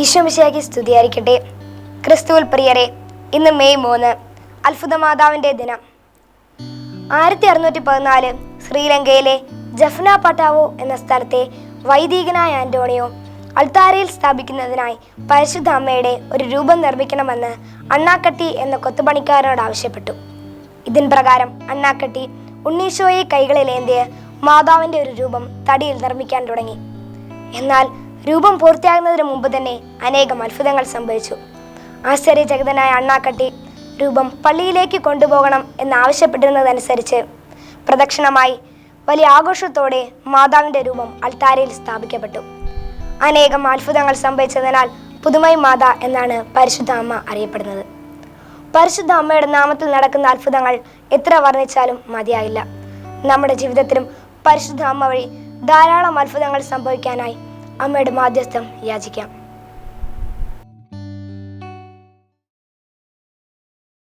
ഈശോമിശിയാക്കി സ്തുതിയായിരിക്കട്ടെ. ക്രിസ്തുവിൽ പ്രിയരെ ഇന്ന് മെയ് മൂന്ന് അത്ഭുത മാതാവിന്റെ ദിനം. ആയിരത്തി അറുന്നൂറ്റി പതിനാല് ശ്രീലങ്കയിലെ ജഫ്ന പട്ടാവോ എന്ന സ്ഥലത്തെ വൈദികനായ ആന്റോണിയോ അൾത്താരയിൽ സ്ഥാപിക്കുന്നതിനായി പരിശുദ്ധ അമ്മയുടെ ഒരു രൂപം നിർമ്മിക്കണമെന്ന് അണ്ണാക്കട്ടി എന്ന കൊത്തുപണിക്കാരനോട് ആവശ്യപ്പെട്ടു. ഇതിൻ പ്രകാരം അണ്ണാക്കട്ടി ഉണ്ണീശോയെ കൈകളിലേന്തിയ മാതാവിന്റെ ഒരു രൂപം തടിയിൽ നിർമ്മിക്കാൻ തുടങ്ങി. എന്നാൽ രൂപം പൂർത്തിയാകുന്നതിന് മുമ്പ് തന്നെ അനേകം അത്ഭുതങ്ങൾ സംഭവിച്ചു. ആശ്ചര്യചകിതനായ അണ്ണാക്കട്ടി രൂപം പള്ളിയിലേക്ക് കൊണ്ടുപോകണം എന്നാവശ്യപ്പെട്ടിരുന്നതനുസരിച്ച് പ്രദക്ഷിണമായി വലിയ ആഘോഷത്തോടെ മാതാവിന്റെ രൂപം അൾത്താരയിൽ സ്ഥാപിക്കപ്പെട്ടു. അനേകം അത്ഭുതങ്ങൾ സംഭവിച്ചതിനാൽ പുതുമൈ മാത എന്നാണ് പരിശുദ്ധ അമ്മ അറിയപ്പെടുന്നത്. പരിശുദ്ധ അമ്മയുടെ നാമത്തിൽ നടക്കുന്ന അത്ഭുതങ്ങൾ എത്ര വർണിച്ചാലും മതിയാകില്ല നമ്മുടെ ജീവിതത്തിലും പരിശുദ്ധ അമ്മ വഴി ധാരാളം അത്ഭുതങ്ങൾ സംഭവിക്കാനായി അമ്മയുടെ മാധ്യസ്ഥം യാചിക്കാം.